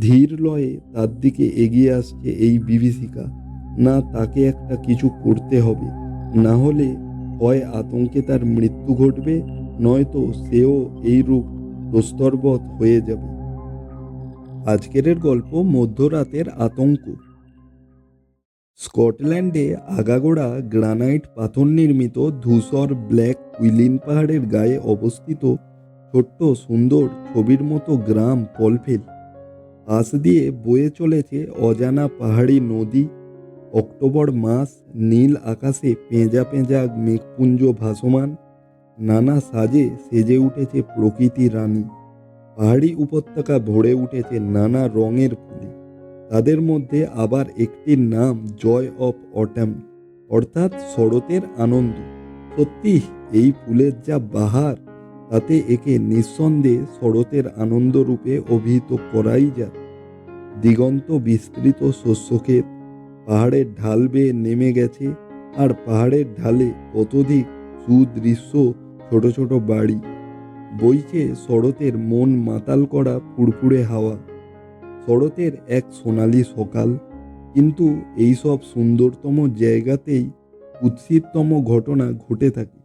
ধীর লয়ে তার দিকে এগিয়ে আসছে এই বিভীষিকা। না, তাকে একটা কিছু করতে হবে। না হলে হয় আতঙ্কে তার মৃত্যু ঘটবে, নয়তো সেও এই রূপ প্রস্তরবৎ হয়ে যাবে। আজকের গল্প মধ্যরাতের আতঙ্ক। স্কটল্যান্ডে আগাগোড়া গ্রানাইট পাথর নির্মিত ধূসর ব্ল্যাক কুইলিন পাহাড়ের গায়ে অবস্থিত ছোট্ট সুন্দর ছবির মতো গ্রাম পলফেল পাশ দিয়ে বয়ে চলেছে অজানা পাহাড়ি নদী। অক্টোবর মাস নীল আকাশে পেঁজা পেঁজা মেঘপুঞ্জ ভাসমান। নানা সাজে সেজে উঠেছে প্রকৃতি রানী। পাহাড়ি উপত্যকা ভরে উঠেছে নানা রঙের ফুলে। তাদের মধ্যে আবার একটির নাম জয় অফ অটাম অর্থাৎ শরতের আনন্দ। সত্যি, এই ফুলের যা বাহার, তাতে একে নিঃসন্দেহে শরতের আনন্দরূপে অভিহিত করাই যায়। দিগন্ত বিস্তৃত শস্যক্ষেত পাহাড়ের ঢাল বেয়ে নেমে গেছে আর পাহাড়ের ঢালে কতধিক সুদৃশ্য ছোট ছোট বাড়ি। বইছে শরতের মন মাতাল করা ফুরফুরে হাওয়া। শরতের এক সোনালি সকাল। কিন্তু এইসব সুন্দরতম জায়গাতেই কুৎসিততম ঘটনা ঘটে থাকে।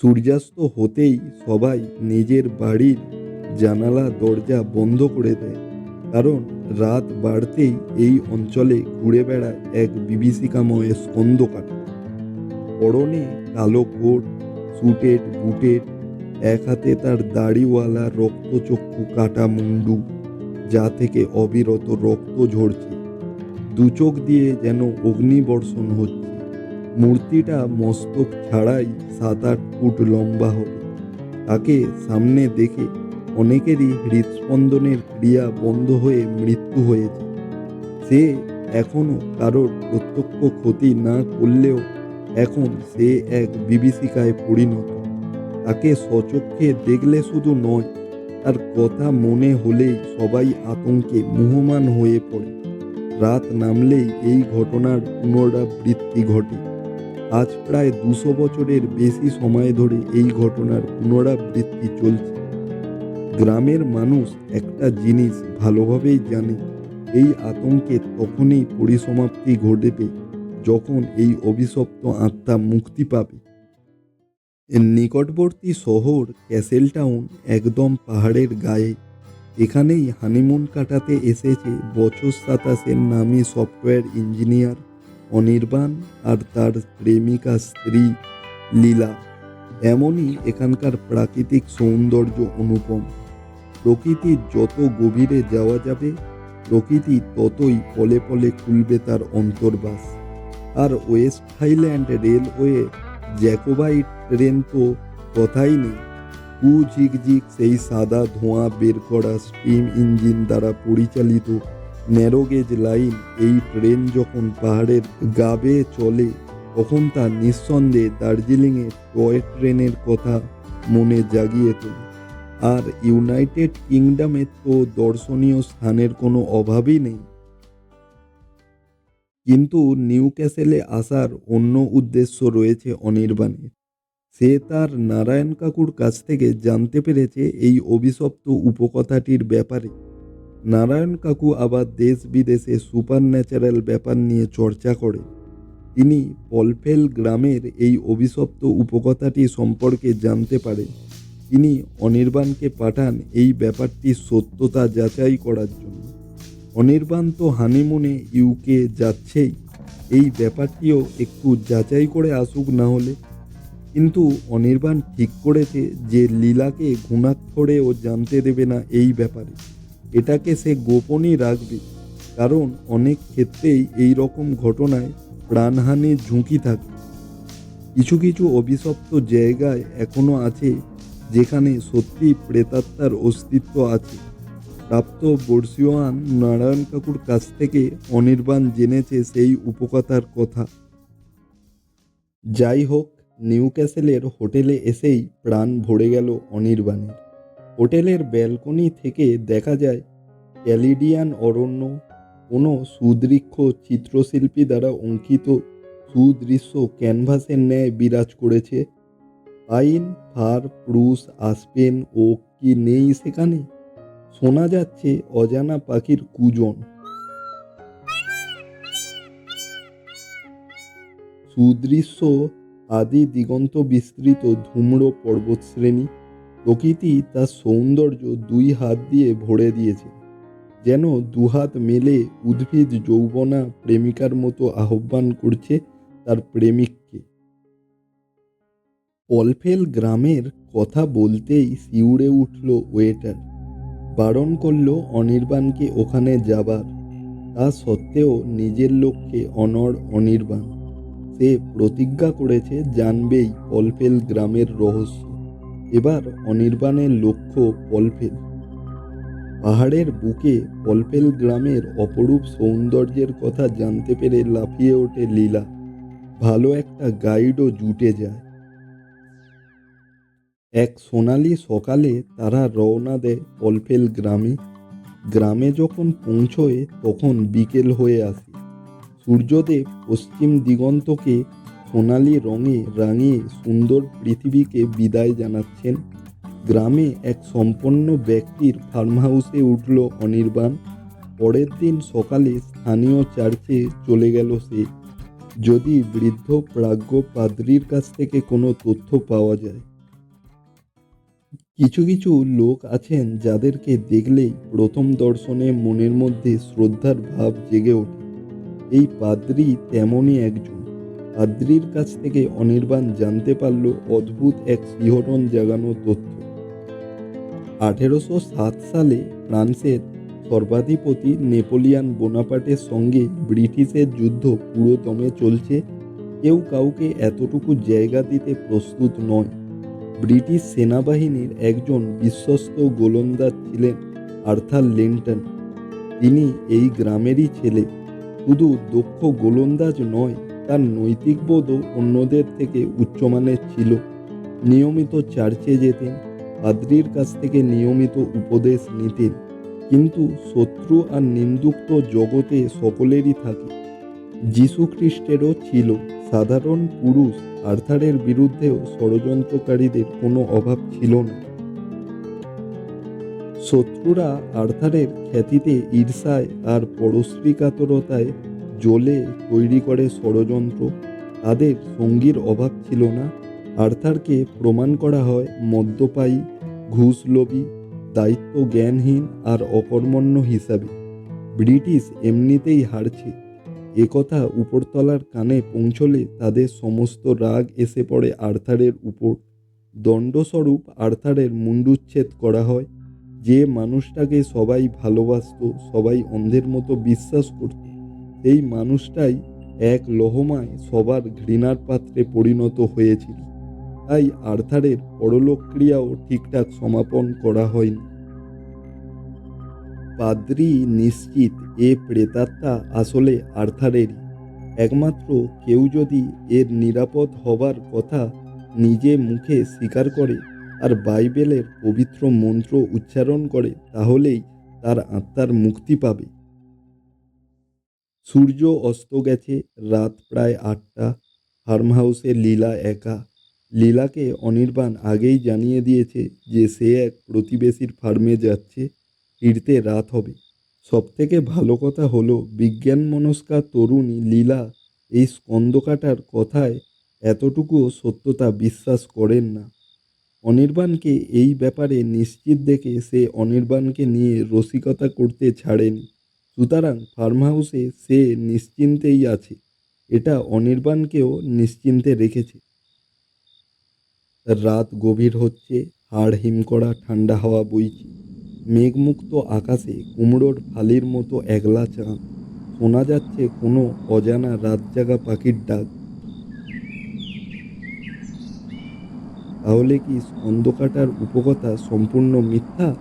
সূর্যাস্ত হতেই সবাই নিজের বাড়ির জানালা দরজা বন্ধ করে দেয়। কারণ রাত বাড়তেই এই অঞ্চলে ঘুরে বেড়ায় এক বিভীষিকাময় স্কন্দকাটা পরনে কালো কোট, সুটেড বুটেড এক হাতে তার দাড়িওয়ালা রক্তচক্ষু কাটা মুন্ডু, যা থেকে অবিরত রক্ত ঝরছে। দু চোখ দিয়ে যেন অগ্নিবর্ষণ হচ্ছে। মূর্তিটা মস্তক ছাড়াই সাত আট ফুট লম্বা হবে। তাকে সামনে দেখে অনেকেরই হৃদস্পন্দনের ক্রিয়া বন্ধ হয়ে মৃত্যু হয়েছে। সে এখনও কারোর প্রত্যক্ষ ক্ষতি না করলেও এখন সে এক বিভীষিকায় পরিণত। তাকে সচক্ষে দেখলে শুধু নয়, তার কথা মনে হলেই সবাই আতঙ্কে মুহমান হয়ে পড়ে। রাত নামলেই এই ঘটনার পুনরাবৃত্তি ঘটে। আজ প্রায় দুশো বছরের বেশি সময় ধরে এই ঘটনার পুনরাবৃত্তি চলছে। গ্রামের মানুষ একটা জিনিস ভালোভাবেই জানে, এই আতঙ্কে তখনই পরিসমাপ্তি ঘটবে যখন এই অভিশপ্ত আত্মা মুক্তি পাবে। নিকটবর্তী শহর ক্যাসেল টাউন একদম পাহাড়ের গায়ে। এখানেই হানিমুন কাটাতে এসেছে বছর সাতাশের নামী সফটওয়্যার ইঞ্জিনিয়ার অনির্বাণ আর তার প্রেমিকা স্ত্রী লীলা। এমনই এখানকার প্রাকৃতিক সৌন্দর্য অনুপম। প্রকৃতির যত গভীরে যাওয়া যাবে, প্রকৃতি ততই পলে পলে খুলবে তার অন্তর্বাস। আর West Highland Railway Jacobite train তো কথাই নেই। কু ঝিকঝিক সেই সাদা ধোঁয়া বের করা স্টিম ইঞ্জিন দ্বারা পরিচালিত ন্যারোগেজ লাইন এই ট্রেন যখন পাহাড়ের গা বেয়ে চলে, তখন তা নিঃসন্দেহে দার্জিলিংয়ে টয় ট্রেনের কথা মনে জাগিয়ে তোলে। আর ইউনাইটেড কিংডমে তো দর্শনীয় স্থানের কোনো অভাবই নেই। কিন্তু নিউ ক্যাসেলে আসার অন্য উদ্দেশ্য রয়েছে অনির্বাণের। সে তার নারায়ণ কাকুর কাছ থেকে জানতে পেরেছে এই অভিশপ্ত উপকথাটির ব্যাপারে। নারায়ণ কাকু আবার দেশ বিদেশে সুপার ন্যাচারাল ব্যাপার নিয়ে চর্চা করে। তিনি পলফেল গ্রামের এই অভিশপ্ত উপকথাটি সম্পর্কে জানতে পারেন। তিনি অনির্বাণকে পাঠান এই ব্যাপারটির সত্যতা যাচাই করার জন্য। অনির্বাণ তো হানিমুনে ইউকে যাচ্ছেই, এই ব্যাপারটিও একটু যাচাই করে আসুক না হলে। কিন্তু অনির্বাণ ঠিক করেছে যে লীলাকে ঘুণাক্ষরেও জানতে দেবে না এই ব্যাপারে। এটাকে সে গোপনই রাখবে, কারণ অনেক ক্ষেত্রেই এই রকম ঘটনায় প্রাণহানির ঝুঁকি থাকে। কিছু কিছু অভিশপ্ত জায়গায় এখনও আছে যেখানে সত্যি প্রেতাত্মার অস্তিত্ব আছে। প্রাপ্ত বর্ষীয়ান নারায়ণ কাকুর কাছ থেকে অনির্বাণ জেনেছে সেই উপকথার কথা। যাই হোক নিউ ক্যাসেলের হোটেলে এসেই প্রাণ ভরে গেল অনির্বাণের। হোটেলের ব্যালকনি থেকে দেখা যায়, ক্যালিডিয়ান অরণ্য কোনো সুদৃক্ষ চিত্রশিল্পী দ্বারা অঙ্কিত সুদৃশ্য ক্যানভাসের ন্যায় বিরাজ করেছে পাইন ফার প্রুস আসপেন ও কি নেই সেখানে? শোনা যাচ্ছে অজানা পাখির কুজন। সুদৃশ্য আদি দিগন্ত বিস্তৃত ধূম্র পর্বতশ্রেণী। প্রকৃতি তার সৌন্দর্য দুই হাত দিয়ে ভরে দিয়েছে। যেন দুহাত মেলে উদ্ভিদ যৌবনা প্রেমিকার মতো আহ্বান করছে তার প্রেমিককে। পলফেল গ্রামের কথা বলতেই শিউড়ে উঠল ওয়েটার। বারণ করল অনির্বাণকে ওখানে যাবার। তা সত্ত্বেও নিজের লক্ষ্যে অনড় অনির্বাণ। সে প্রতিজ্ঞা করেছে জানবেই পলফেল গ্রামের রহস্য। এবার অনির্বাণের লক্ষ্য পলফেল। পাহাড়ের বুকে পলফেল গ্রামের অপরূপ সৌন্দর্যের কথা জানতে পেরে লাফিয়ে ওঠে লীলা। ভালো একটা গাইডও জুটে যায়। এক সোনালি সকালে তারা রওনা দেয় পলফেল গ্রামে। গ্রামে যখন পৌঁছয়, তখন বিকেল হয়ে আসে। সূর্যদেব পশ্চিম দিগন্তকে সোনালি রঙে রাঙিয়ে সুন্দর পৃথিবীকে বিদায় জানাচ্ছেন। গ্রামে এক সম্পন্ন ব্যক্তির ফার্ম হাউসে উঠল অনির্বাণ। পরের দিন সকালে স্থানীয় চার্চে চলে গেল সে। যদি বৃদ্ধ প্রাজ্ঞ পাদ্রির কাছ থেকে কোনো তথ্য পাওয়া যায়। কিছু কিছু লোক আছেন যাদেরকে দেখলেই প্রথম দর্শনে মনের মধ্যে শ্রদ্ধার ভাব জেগে ওঠে। এই পাদ্রি তেমনই একজন। পাদ্রির কাছ থেকে অনির্বাণ জানতে পারল অদ্ভুত এক শিহরণ জাগানো তথ্য। আঠেরোশো সাত সালে ফ্রান্সের সর্বাধিপতি নেপোলিয়ান বোনাপার্টের সঙ্গে ব্রিটিশের যুদ্ধ পুরো দমে চলছে। কেউ কাউকে এতটুকু জায়গা দিতে প্রস্তুত নয়। ব্রিটিশ সেনাবাহিনীর একজন বিশ্বস্ত গোলন্দাজ ছিলেন আর্থার লিন্টন। তিনি এই গ্রামেরই ছেলে। শুধু দক্ষ গোলন্দাজ নয়, তার নৈতিক বোধও অন্যদের থেকে উচ্চমানের ছিল। নিয়মিত চার্চে যেতেন পাদ্রির কাছ থেকে নিয়মিত উপদেশ নিতেন। কিন্তু শত্রু আর নিন্দুক্ত জগতে সকলেরই থাকে। যীশু খ্রিস্টেরও ছিল সাধারণ পুরুষ আর্থারের বিরুদ্ধেও ষড়যন্ত্রকারীদের কোনো অভাব ছিল না। শত্রুরা আর্থারের খ্যাতিতে ঈর্ষায় আর পরশ্রীকাতরতায় জ্বলে তৈরি করে ষড়যন্ত্র, তাদের সঙ্গীর অভাব ছিল না। আর্থারকে প্রমাণ করা হয় মদ্যপায়ী ঘুষ ঘুষলোভী দায়িত্ব জ্ঞানহীন আর অকর্মণ্য হিসাবে। ব্রিটিশ এমনিতেই হারছে। একথা উপরতলার কানে পৌঁছলে তাদের সমস্ত রাগ এসে পড়ে আর্থারের উপর। দণ্ডস্বরূপ আর্থারের মুন্ডুচ্ছেদ করা হয়। যে মানুষটাকে সবাই ভালোবাসত, সবাই অন্ধের মতো বিশ্বাস করত এই মানুষটাই এক লহমায় সবার ঘৃণার পাত্রে পরিণত হয়েছিল। তাই আর্থারের পরলোক ক্রিয়াও ঠিকঠাক সমাপন করা হয়নি। পাদ্রি নিশ্চিত এ প্রেতাত্মা আসলে আর্থারেরই। একমাত্র কেউ যদি এর নিরাপদ হবার কথা নিজে মুখে স্বীকার করে আর বাইবেলের পবিত্র মন্ত্র উচ্চারণ করে, তাহলেই তার আত্মার মুক্তি পাবে। সূর্য অস্ত গেছে, রাত প্রায় আটটা ফার্ম হাউসে লীলা একা। লীলাকে অনির্বাণ আগেই জানিয়ে দিয়েছে যে সে এক প্রতিবেশীর ফার্মে যাচ্ছে। ফিরতে রাত হবে। সবথেকে ভালো কথা হলো বিজ্ঞান মনস্কা তরুণী লীলা এই স্কন্দকাটার কথায় এতটুকুও সত্যতা বিশ্বাস করেন না। অনির্বাণকে এই ব্যাপারে নিশ্চিত দেখে সে অনির্বাণকে নিয়ে রসিকতা করতে ছাড়েনি। সুতরাং ফার্ম হাউসে সে নিশ্চিন্তেই আছে, এটা অনির্বাণকেও নিশ্চিন্তে রেখেছে। রাত গভীর হচ্ছে, হাড় হিম করা ঠান্ডা হাওয়া বইছে। মেঘমুক্ত আকাশে কুমড়োর ফালির মতো একলা চাঁদ শোনা যাচ্ছে কোনো অজানা রাতজাগা পাখির ডাক। তাহলে কি স্কন্দকাটার উপকথা সম্পূর্ণ মিথ্যা?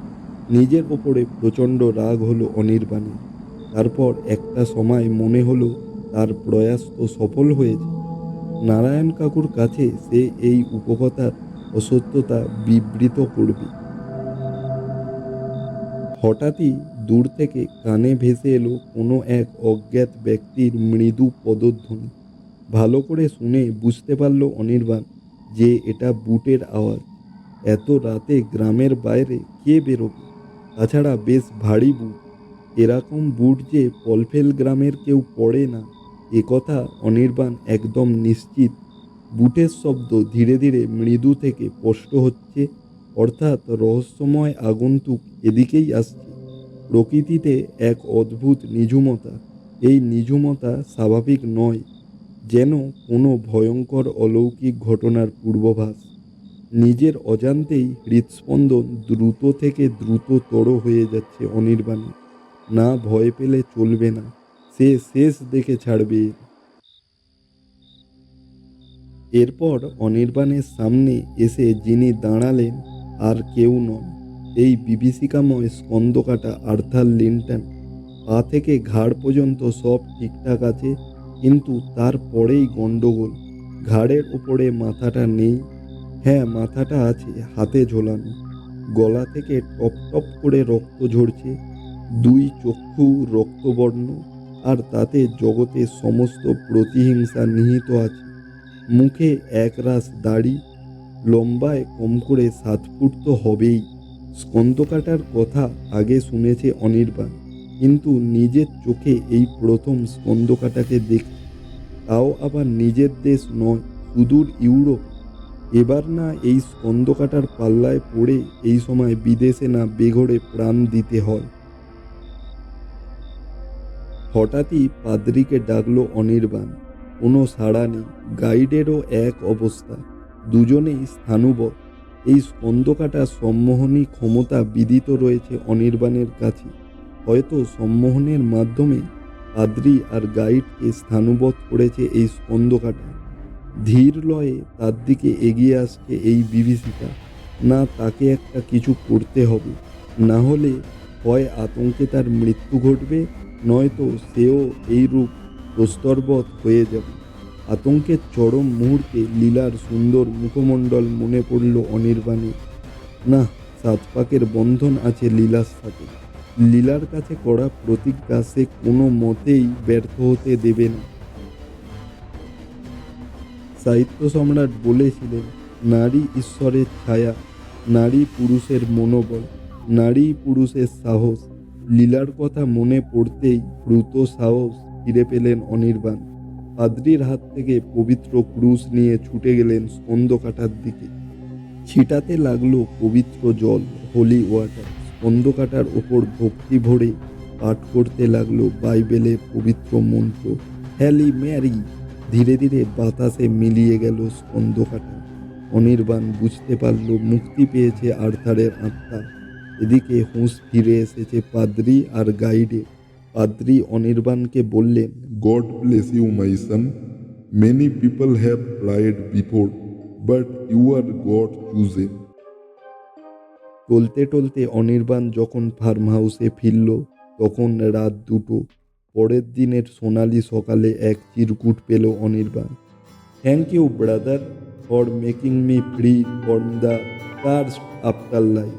নিজের ওপরে প্রচণ্ড রাগ হলো অনির্বাণের তারপর একটা সময় মনে হলো তার প্রয়াস তো সফল হয়েছে। নারায়ণ কাকুর কাছে সে এই উপকথার অসত্যতা বিবৃত করবে। হঠাৎই দূর থেকে কানে ভেসে এলো কোনো এক অজ্ঞাত ব্যক্তির মৃদু পদধ্বনি। ভালো করে শুনে বুঝতে পারল অনির্বাণ যে এটা বুটের আওয়াজ। এত রাতে গ্রামের বাইরে কে বেরোবে? তাছাড়া বেশ ভারী বুট। এরকম বুট যে পলফেল গ্রামের কেউ পড়ে না। এ কথা অনির্বাণ একদম নিশ্চিত। বুটের শব্দ ধীরে ধীরে মৃদু থেকে স্পষ্ট হচ্ছে। অর্থাৎ রহস্যময় আগন্তুক এদিকেই আসছে। প্রকৃতিতে এক অদ্ভুত নিঝুমতা। এই নিঝুমতা স্বাভাবিক নয়, যেন কোনো ভয়ঙ্কর অলৌকিক ঘটনার পূর্বভাস। নিজের অজান্তেই হৃদস্পন্দন দ্রুত থেকে দ্রুততর হয়ে যাচ্ছে অনির্বাণে। না ভয় পেলে চলবে না, সে শেষ দেখে ছাড়বে। এরপর অনির্বাণের সামনে এসে যিনি দাঁড়ালেন আর কেউ নন। এই বিভীষিকাময় স্কন্দকাটা আর্থার লিন্টন। পা থেকে ঘাড় পর্যন্ত সব ঠিকঠাক আছে, কিন্তু তারপরেই গণ্ডগোল। ঘাড়ের উপরে মাথাটা নেই। হ্যাঁ মাথাটা আছে, হাতে ঝোলানো। গলা থেকে টপ টপ করে রক্ত ঝরছে। দুই চক্ষু রক্তবর্ণ, আর তাতে জগতের সমস্ত প্রতিহিংসা নিহিত আছে। মুখে একরাশ দাড়ি লম্বায় কম করে সাত ফুট তো হবেই। স্কন্দকাটার কথা আগে শুনেছে অনির্বাণ, কিন্তু নিজের চোখে এই প্রথম স্কন্দকাটাকে দেখ। তাও আবার নিজের দেশ নয়, সুদূর ইউরোপ। এবার না এই স্কন্দকাটার পাল্লায় পড়ে এই সময় বিদেশে না বেঘরে প্রাণ দিতে হয়। হঠাৎই পাদ্রিকে ডাকলো অনির্বাণ, কোনো সাড়া নেই, গাইডেরও এক অবস্থা। দুজনেই স্থানুবৎ এই স্কন্দকাটা সম্মোহনী ক্ষমতা বিদিত রয়েছে অনির্বাণের কাছে। হয়তো সম্মোহনের মাধ্যমে পাদ্রি আর গাইডকে স্থানুবৎ করেছে এই স্কন্দকাটা ধীর লয়ে তার দিকে এগিয়ে আসছে এই বিভীষিকা। না, তাকে একটা কিছু করতে হবে। না হলে হয় আতঙ্কে তার মৃত্যু ঘটবে, নয়তো সেও এই রূপ প্রস্তরবৎ হয়ে যাবে। আতঙ্কের চরম মুহূর্তে লীলার সুন্দর মুখমণ্ডল মনে পড়ল অনির্বাণে। না সাত পাকের বন্ধন আছে লীলার সাথে। লীলার কাছে করা প্রতিজ্ঞা সে কোনো মতেই ব্যর্থ হতে দেবে না। সাহিত্য সম্রাট বলেছিলেন, নারী ঈশ্বরের ছায়া, নারী পুরুষের মনোবল, নারী পুরুষের সাহস। লীলার কথা মনে পড়তেই দ্রুত সাহস ফিরে পেলেন অনির্বাণ। পাদ্রির হাত থেকে পবিত্র ক্রুশ নিয়ে ছুটে গেলেন স্কন্দ কাটার দিকে। ছিটাতে লাগল পবিত্র জল হোলি ওয়াটার স্কন্দ কাটার ওপর ভক্তি ভরে পাঠ করতে লাগল বাইবেলের পবিত্র মন্ত্র। Hail Mary! ধীরে ধীরে বাতাসে মিলিয়ে গেল স্কন্দ কাটা অনির্বাণ বুঝতে পারল মুক্তি পেয়েছে আর্থারের আত্মা। এদিকে হুঁশ ফিরে এসেছে পাদ্রি আর গাইডে। পাদ্রি অনির্বাণকে বললেন God bless you, my son. Many people have tried before, but you are God chosen. টলতে টলতে অনির্বাণ যখন ফার্ম হাউসে ফিরল তখন রাত দুটো পরের দিনের সোনালি সকালে এক চিরকুট পেল Anirban thank you brother for making me free from the curse after life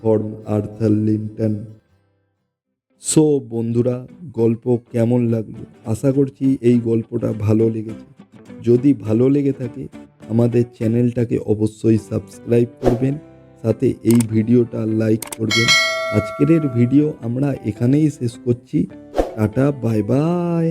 from Arthur Linton so বন্ধুরা, গল্প কেমন লাগল? আশা করছি এই গল্পটা ভালো লেগেছে। যদি ভালো লেগে থাকে, আমাদের চ্যানেলটাকে অবশ্যই সাবস্ক্রাইব করবেন, সাথে এই ভিডিওটা লাইক করবেন। আজকের ভিডিও আমরা এখানেই শেষ করছি। Tata, bye bye.